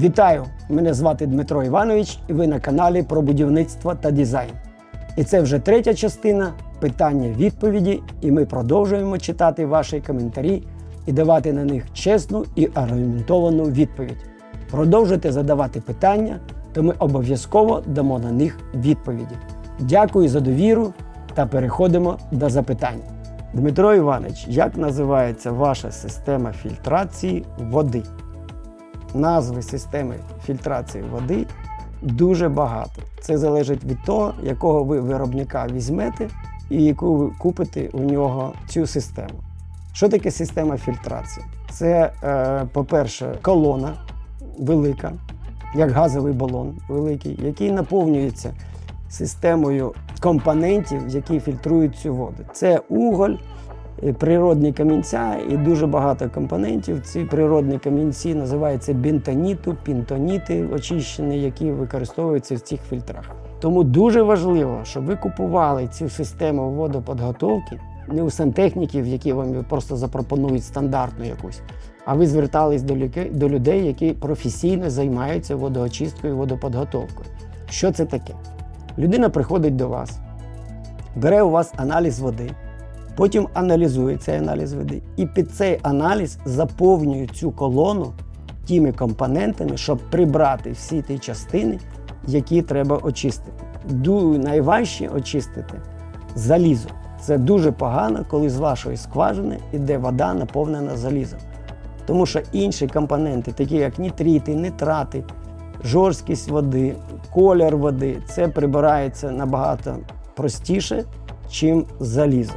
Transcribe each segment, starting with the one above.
Вітаю! Мене звати Дмитро Іванович, і ви на каналі про будівництво та дизайн. І це вже третя частина питання-відповіді, і ми продовжуємо читати ваші коментарі і давати на них чесну і аргументовану відповідь. Продовжуйте задавати питання, то ми обов'язково дамо на них відповіді. Дякую за довіру та переходимо до запитань. Дмитро Іванович, як називається ваша система фільтрації води? Назви системи фільтрації води дуже багато. Це залежить від того, якого ви виробника візьмете і яку ви купите у нього цю систему. Що таке система фільтрації? Це, е, по-перше, колона велика, як газовий балон великий, який наповнюється системою компонентів, які фільтрують цю воду. Це уголь, природні камінця і дуже багато компонентів. Ці природні камінці називаються бентоніту, пінтоніти очищені, які використовуються в цих фільтрах. Тому дуже важливо, щоб ви купували цю систему водоподготовки не у сантехніків, які вам просто запропонують стандартну якусь, а ви звертались до людей, які професійно займаються водоочисткою водоподготовкою. Що це таке? Людина приходить до вас, бере у вас аналіз води, потім аналізує цей аналіз води, і під цей аналіз заповнює цю колону тими компонентами, щоб прибрати всі ті частини, які треба очистити. Ду- найважче очистити залізо. Це дуже погано, коли з вашої скважини йде вода, наповнена залізом. Тому що інші компоненти, такі як нітрити, нитрати, жорсткість води, колір води, це прибирається набагато простіше, чим залізо.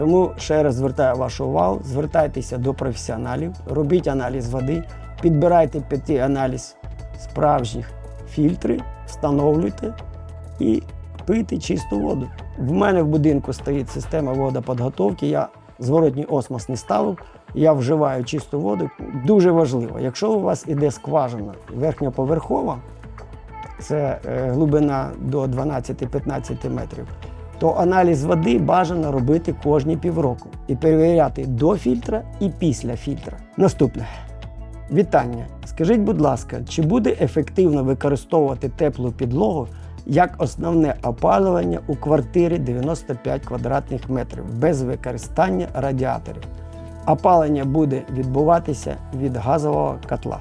Тому ще раз звертаю вашу увагу, звертайтеся до професіоналів, робіть аналіз води, підбирайте під аналіз справжніх фільтри, встановлюйте і пийте чисту воду. В мене в будинку стоїть система водоподготовки. Я зворотній осмос не ставив. Я вживаю чисту воду. Дуже важливо, якщо у вас іде скважина верхньоповерхова, це е, глибина до 12-15 метрів, то аналіз води бажано робити кожні півроку і перевіряти до фільтра і після фільтра. Наступне. Вітання. Скажіть, будь ласка, чи буде ефективно використовувати теплу підлогу як основне опалювання у квартирі 95 квадратних метрів без використання радіаторів? Опалення буде відбуватися від газового котла.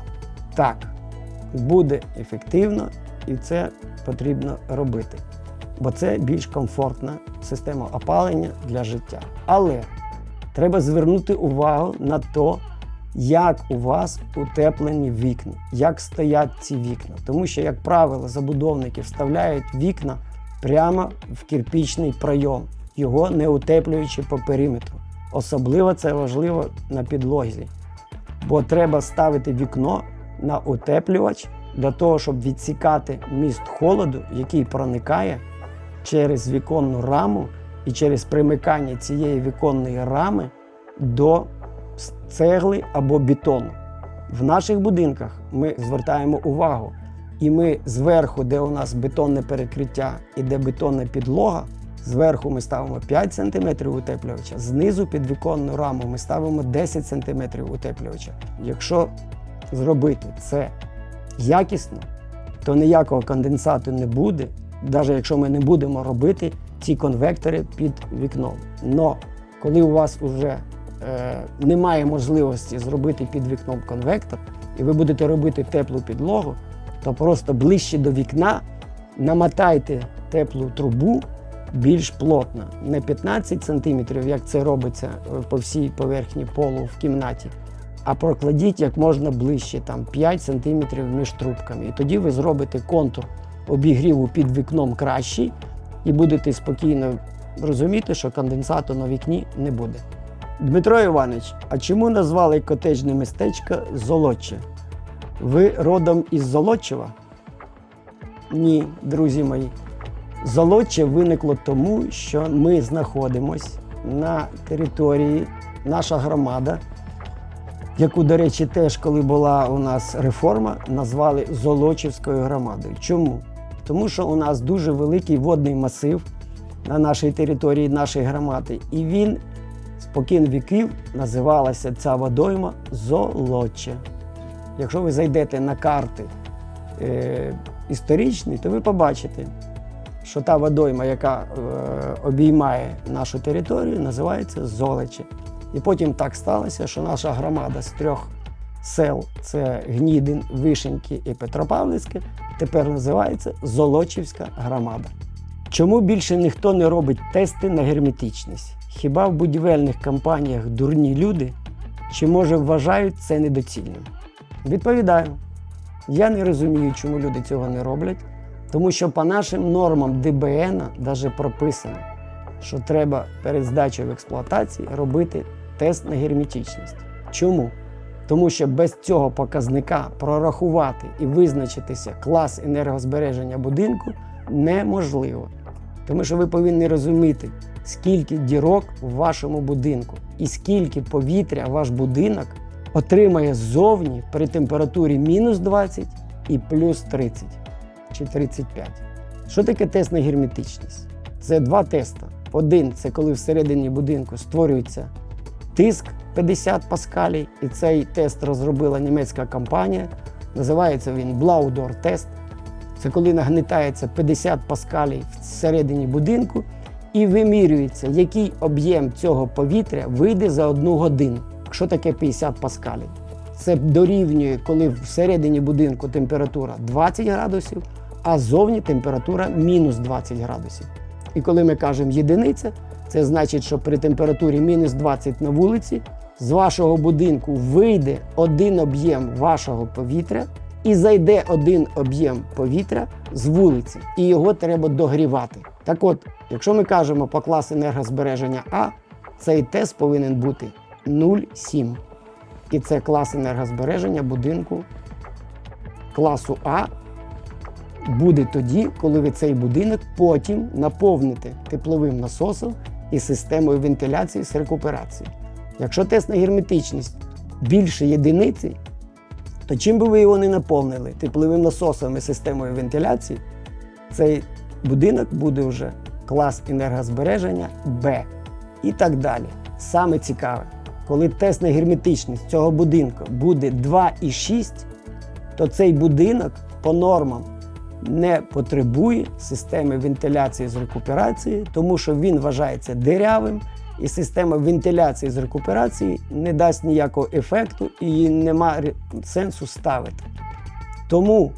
Так, буде ефективно і це потрібно робити, бо це більш комфортна система опалення для життя. Але треба звернути увагу на те, як у вас утеплені вікна, як стоять ці вікна. Тому що, як правило, забудовники вставляють вікна прямо в кирпічний пройом, його не утеплюючи по периметру. Особливо це важливо на підлозі, бо треба ставити вікно на утеплювач для того, щоб відсікати міст холоду, який проникає через віконну раму і через примикання цієї віконної рами до цегли або бетону. В наших будинках ми звертаємо увагу, і ми зверху, де у нас бетонне перекриття і де бетонна підлога, зверху ми ставимо 5 см утеплювача, знизу під віконну раму ми ставимо 10 см утеплювача. Якщо зробити це якісно, то ніякого конденсату не буде, навіть якщо ми не будемо робити ці конвектори під вікном. Но коли у вас вже е, немає можливості зробити під вікном конвектор, і ви будете робити теплу підлогу, то просто ближче до вікна намотайте теплу трубу більш плотно, не 15 см, як це робиться е, по всій поверхні полу в кімнаті, а прокладіть як можна ближче, там 5 см між трубками. І тоді ви зробите контур обігріву під вікном кращий і будете спокійно розуміти, що конденсату на вікні не буде. Дмитро Іванович, а чому назвали котеджне містечко Золоче? Ви родом із Золочева? Ні, друзі мої. Золоче виникло тому, що ми знаходимося на території, наша громада, яку, до речі, теж, коли була у нас реформа, назвали Золочівською громадою. Чому? Тому що у нас дуже великий водний масив на нашій території нашої громади, і він спокін віків називалася ця водойма Золоче. Якщо ви зайдете на карти е, історичні, то ви побачите, що та водойма, яка е, обіймає нашу територію, називається Золоче. І потім так сталося, що наша громада з трьох сел це Гнідин, Вишеньки і Петропавлівське, тепер називається Золочівська громада. Чому більше ніхто не робить тести на герметичність? Хіба в будівельних компаніях дурні люди? Чи може вважають це недоцільним? Відповідаю, я не розумію, чому люди цього не роблять, тому що по нашим нормам ДБН навіть прописано, що треба перед здачею в експлуатації робити тест на герметичність. Чому? Тому що без цього показника прорахувати і визначитися клас енергозбереження будинку неможливо. Тому що ви повинні розуміти, скільки дірок в вашому будинку і скільки повітря ваш будинок отримає ззовні при температурі мінус 20 і плюс 30 чи 35. Що таке тест на герметичність? Це два тести. Один це коли всередині будинку створюється тиск 50 паскалій, і цей тест розробила німецька компанія. Називається він Blaudor тест. Це коли нагнетається 50 паскалій всередині будинку і вимірюється, який об'єм цього повітря вийде за одну годину. Що таке 50 паскалів? Це дорівнює, коли всередині будинку температура 20 градусів, а зовні температура мінус 20 градусів. І коли ми кажемо єдиниця, це значить, що при температурі мінус 20 на вулиці з вашого будинку вийде один об'єм вашого повітря і зайде один об'єм повітря з вулиці, і його треба догрівати. Так от, якщо ми кажемо по класу енергозбереження А, цей тест повинен бути 0,7. І це клас енергозбереження будинку класу А буде тоді, коли ви цей будинок потім наповните тепловим насосом і системою вентиляції з рекуперації. Якщо тест на герметичність більше єдиниці, то чим би ви його не наповнили тепловим насосом і системою вентиляції, цей будинок буде вже клас енергозбереження Б і так далі. Саме цікаве, коли тест на герметичність цього будинку буде 2,6, то цей будинок по нормам не потребує системи вентиляції з рекуперації, тому що він вважається дирявим, і система вентиляції з рекуперації не дасть ніякого ефекту і нема сенсу ставити. Тому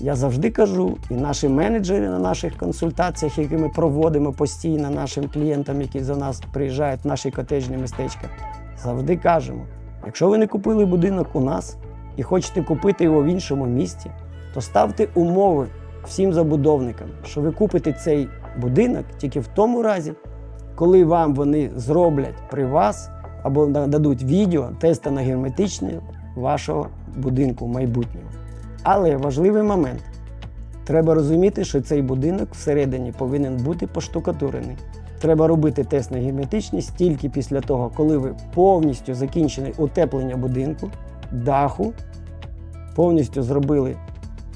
я завжди кажу, і наші менеджери на наших консультаціях, які ми проводимо постійно нашим клієнтам, які за нас приїжджають в наші котеджні містечка, завжди кажемо: якщо ви не купили будинок у нас і хочете купити його в іншому місті, то ставте умови всім забудовникам, що ви купите цей будинок тільки в тому разі, коли вам вони зроблять при вас або нададуть відео теста на герметичність вашого будинку майбутнього. Але важливий момент. Треба розуміти, що цей будинок всередині повинен бути поштукатурений. Треба робити тест на герметичність тільки після того, коли ви повністю закінчили утеплення будинку, даху, повністю зробили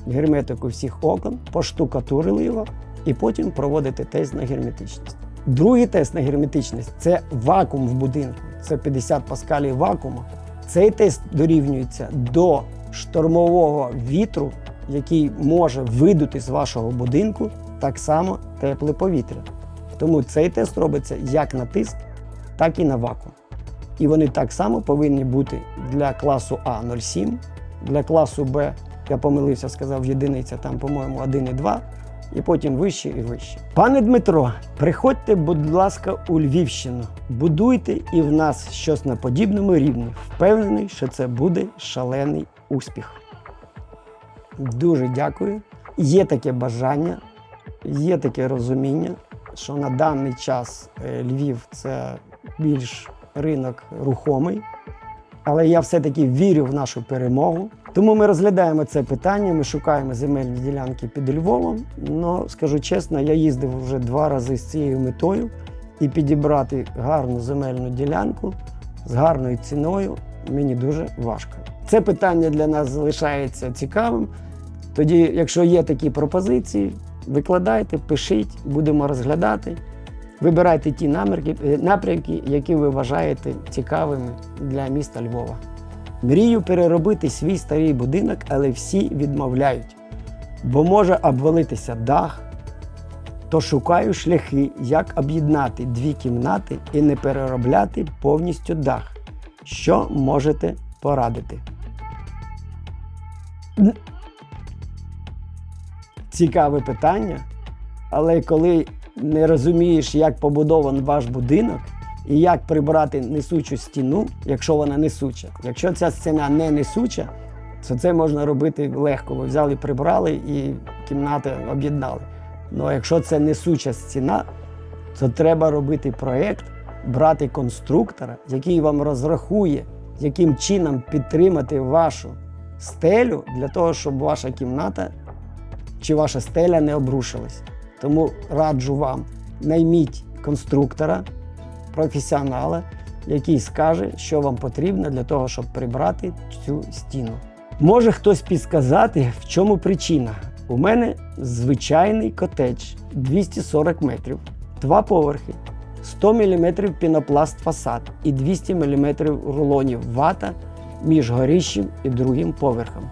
герметику всіх окон, поштукатурили його і потім проводите тест на герметичність. Другий тест на герметичність це вакуум в будинку. Це 50 паскалів вакууму. Цей тест дорівнюється до штормового вітру, який може видути з вашого будинку так само тепле повітря. Тому цей тест робиться як на тиск, так і на вакуум. І вони так само повинні бути для класу А 0,7, для класу Б, я помилився, сказав єдиниця, там, по-моєму, 1,2, і потім вище і вище. Пане Дмитро, приходьте, будь ласка, у Львівщину. Будуйте і в нас щось на подібному рівні. Впевнений, що це буде шалений успіх. Дуже дякую. Є таке бажання, є таке розуміння, що на даний час е, Львів це більш ринок рухомий. Але я все-таки вірю в нашу перемогу. Тому ми розглядаємо це питання, ми шукаємо земельні ділянки під Львовом. Ну, скажу чесно, я їздив вже два рази з цією метою і підібрати гарну земельну ділянку з гарною ціною мені дуже важко. Це питання для нас залишається цікавим. Тоді, якщо є такі пропозиції, викладайте, пишіть, будемо розглядати. Вибирайте ті е, напрямки, які ви вважаєте цікавими для міста Львова. Мрію переробити свій старий будинок, але всі відмовляють, бо може обвалитися дах. То шукаю шляхи, як об'єднати дві кімнати і не переробляти повністю дах. Що можете порадити? Цікаве питання, але коли не розумієш, як побудований ваш будинок і як прибрати несучу стіну, якщо вона несуча. Якщо ця стіна не несуча, то це можна робити легко. Ви взяли, прибрали і кімнати об'єднали. Ну якщо це несуча стіна, то треба робити проєкт, брати конструктора, який вам розрахує, яким чином підтримати вашу стелю для того, щоб ваша кімната чи ваша стеля не обрушилась. Тому раджу вам найміть конструктора, професіонала, який скаже, що вам потрібно для того, щоб прибрати цю стіну. Може хтось підсказати, в чому причина. У мене звичайний котедж 240 метрів, два поверхи, 100 мм пінопласт фасад і 200 мм рулонів вата між горищем і другим поверхом.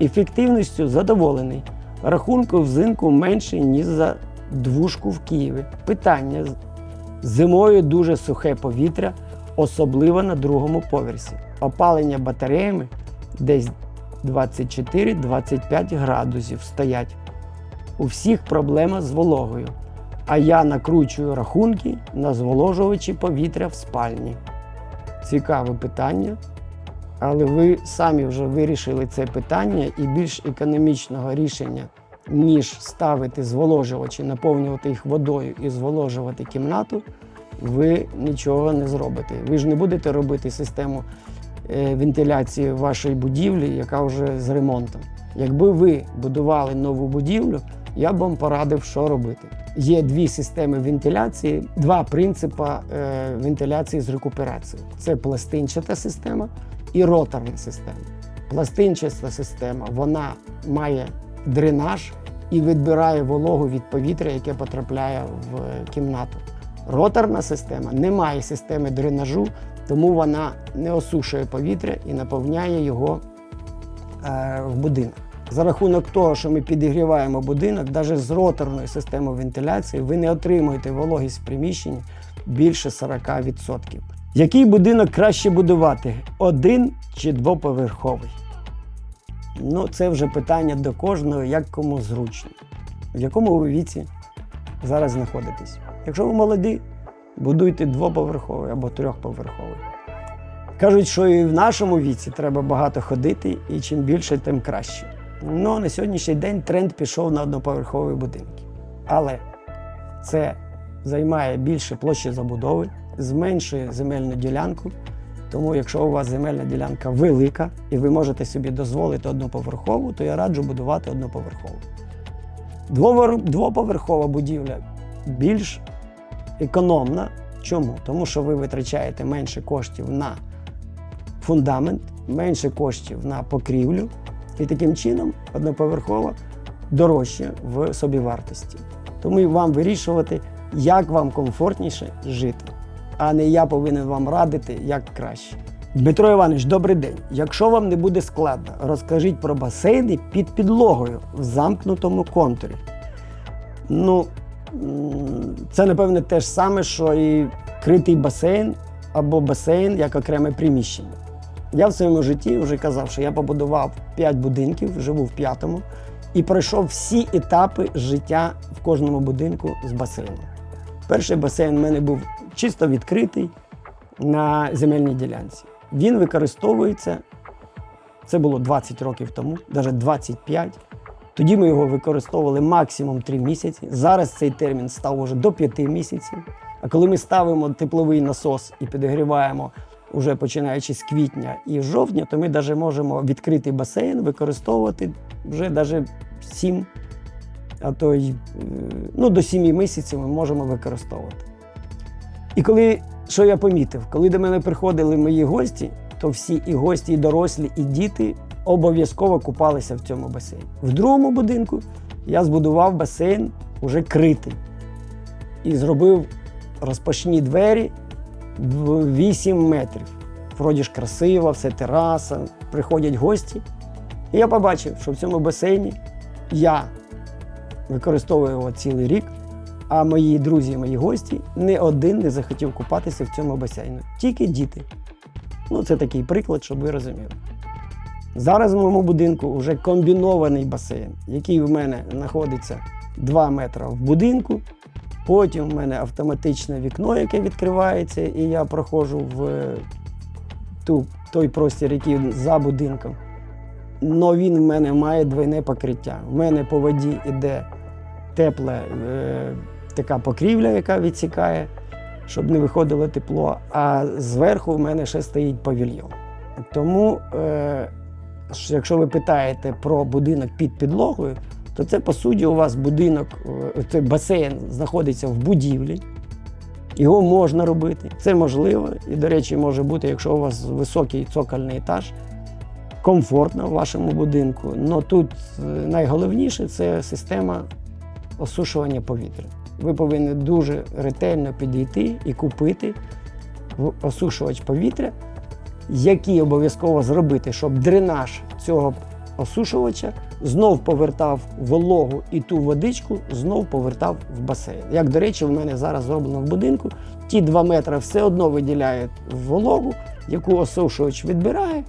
Ефективністю задоволений. Рахунку взимку менше, ніж за двушку в Києві. Питання. Зимою дуже сухе повітря, особливо на другому поверсі. Опалення батареями десь 24-25 градусів стоять. У всіх проблема з вологою. А я накручую рахунки на зволожувачі повітря в спальні. Цікаве питання. Але ви самі вже вирішили це питання і більш економічного рішення, ніж ставити зволожувачі, наповнювати їх водою і зволожувати кімнату, ви нічого не зробите. Ви ж не будете робити систему е, вентиляції вашої будівлі, яка вже з ремонтом. Якби ви будували нову будівлю, я б вам порадив, що робити. Є дві системи вентиляції, два принципи е, вентиляції з рекуперацією. Це пластинчата система і роторна система. Пластинчаста система вона має дренаж і відбирає вологу від повітря, яке потрапляє в кімнату. Роторна система не має системи дренажу, тому вона не осушує повітря і наповняє його е, в будинок. За рахунок того, що ми підігріваємо будинок, навіть з роторною системою вентиляції, ви не отримуєте вологість в приміщенні більше 40%. Який будинок краще будувати? Один чи двоповерховий? Ну, це вже питання до кожного, як кому зручно. В якому ви віці зараз знаходитесь. Якщо ви молоді, будуйте двоповерховий або трьохповерховий. Кажуть, що і в нашому віці треба багато ходити, і чим більше, тим краще. Ну, на сьогоднішній день тренд пішов на одноповерхові будинки. Але це займає більше площі забудови, зменшує земельну ділянку. Тому, якщо у вас земельна ділянка велика і ви можете собі дозволити одноповерхову, то я раджу будувати одноповерхову. Двоповерхова будівля більш економна. Чому? Тому що ви витрачаєте менше коштів на фундамент, менше коштів на покрівлю, і таким чином одноповерхова дорожче в собівартості. Тому вам вирішувати, як вам комфортніше жити, а не я повинен вам радити, як краще. Дмитро Іванович, добрий день. Якщо вам не буде складно, розкажіть про басейни під підлогою в замкнутому контурі. Ну, це, напевне, те ж саме, що і критий басейн або басейн як окреме приміщення. Я в своєму житті вже казав, що я побудував 5 будинків, живу в п'ятому, і пройшов всі етапи життя в кожному будинку з басейном. Перший басейн в мене був чисто відкритий на земельній ділянці. Він використовується, це було 20 років тому, навіть 25. Тоді ми його використовували максимум 3 місяці. Зараз цей термін став уже до 5 місяців. А коли ми ставимо тепловий насос і підігріваємо уже починаючи з квітня і жовтня, то ми навіть можемо відкритий басейн використовувати вже навіть 7, а то й е, ну, до 7 місяців ми можемо використовувати. І коли, що я помітив, коли до мене приходили мої гості, то всі і гості, і дорослі, і діти обов'язково купалися в цьому басейні. В другому будинку я збудував басейн уже критий і зробив розпашні двері в 8 метрів вроді ж красиво, все тераса, приходять гості. І я побачив, що в цьому басейні я використовую його цілий рік, а мої друзі, мої гості, не один не захотів купатися в цьому басейні. Тільки діти. Ну, це такий приклад, щоб ви розуміли. Зараз в моєму будинку вже комбінований басейн, який в мене знаходиться 2 метри в будинку. Потім в мене автоматичне вікно, яке відкривається, і я проходжу в е, ту, той простір, який за будинком. Но він в мене має двойне покриття. В мене по воді йде тепла е, така покрівля, яка відсікає, щоб не виходило тепло. А зверху в мене ще стоїть павільйон. Тому, е, якщо ви питаєте про будинок під підлогою, то це по суті у вас будинок, е, це басейн знаходиться в будівлі. Його можна робити, це можливо. І, до речі, може бути, якщо у вас високий цокольний етаж, комфортно в вашому будинку. Але тут е, найголовніше це система осушування повітря. Ви повинні дуже ретельно підійти і купити осушувач повітря, який обов'язково зробити, щоб дренаж цього осушувача знов повертав вологу і ту водичку знов повертав в басейн. Як, до речі, в мене зараз зроблено в будинку. Ті 2 метри все одно виділяють вологу, яку осушувач відбирає,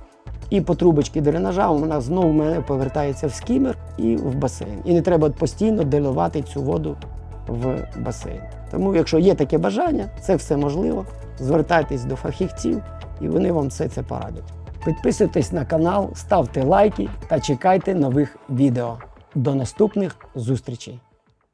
і по трубочці дренажа вона знову мене повертається в скімер і в басейн. І не треба постійно деливати цю воду в басейн. Тому, якщо є таке бажання, це все можливо. Звертайтесь до фахівців, і вони вам все це порадять. Підписуйтесь на канал, ставте лайки та чекайте нових відео. До наступних зустрічей!